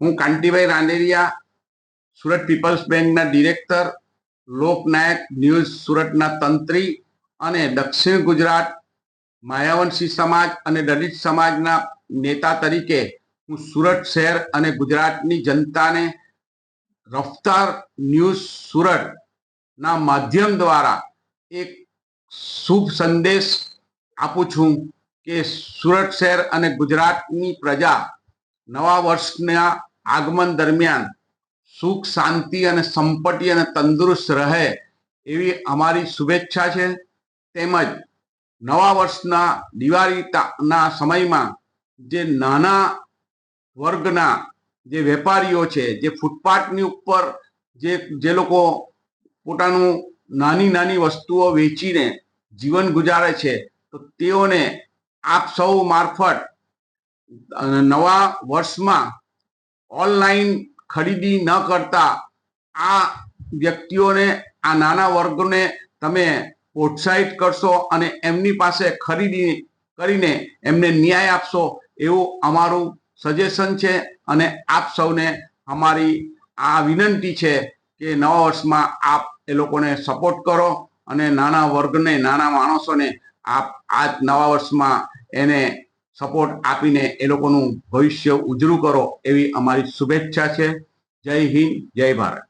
હું કાંતિભાઈ રાંદેરિયા, સુરત પીપલ્સ બેંકના director, Loknayak news સુરતના તંત્રી અને દક્ષિણ ગુજરાત માયાવંશી સમાજ અને દલિત સમાજના નેતા તરીકે હું સુરત શહેર અને ગુજરાતની જનતાને રફતાર ન્યૂઝ સુરતના માધ્યમ દ્વારા એક શુભ સંદેશ આપું છું કે સુરત શહેર અને ગુજરાતની પ્રજા નવા વર્ષના આગમન દરમિયાન સુખ, શાંતિ અને સંપત્તિ અને તંદુરસ્ત રહે એવી અમારી શુભેચ્છા છે. તેમજ નવા વર્ષના દિવાળીના સમયમાં જે નાના વર્ગના જે વેપારીઓ છે, જે ફૂટપાથની ઉપર જે જે લોકો પોતાનું નાની નાની વસ્તુઓ વેચીને જીવન ગુજારે છે, તો તેઓને આપ સૌ મારફત નવા વર્ષમાં ઓનલાઈન ખરીદી ન કરતા આ વ્યક્તિઓને, આ નાના વર્ગને તમે પ્રોત્સાહિત કરશો અને એમની પાસે ખરીદી કરીને એમને ન્યાય આપશો એવું અમારું સજેશન છે અને આપ સૌને અમારી આ વિનંતી છે કે નવા વર્ષમાં આપ એ લોકોને સપોર્ટ કરો અને નાના વર્ગને, નાના માણસોને આપ આ નવા વર્ષમાં એને સપોર્ટ આપીને એ લોકોનું ભવિષ્ય ઉજળું કરો એવી અમારી શુભેચ્છા છે. જય હિન્દ, જય ભારત.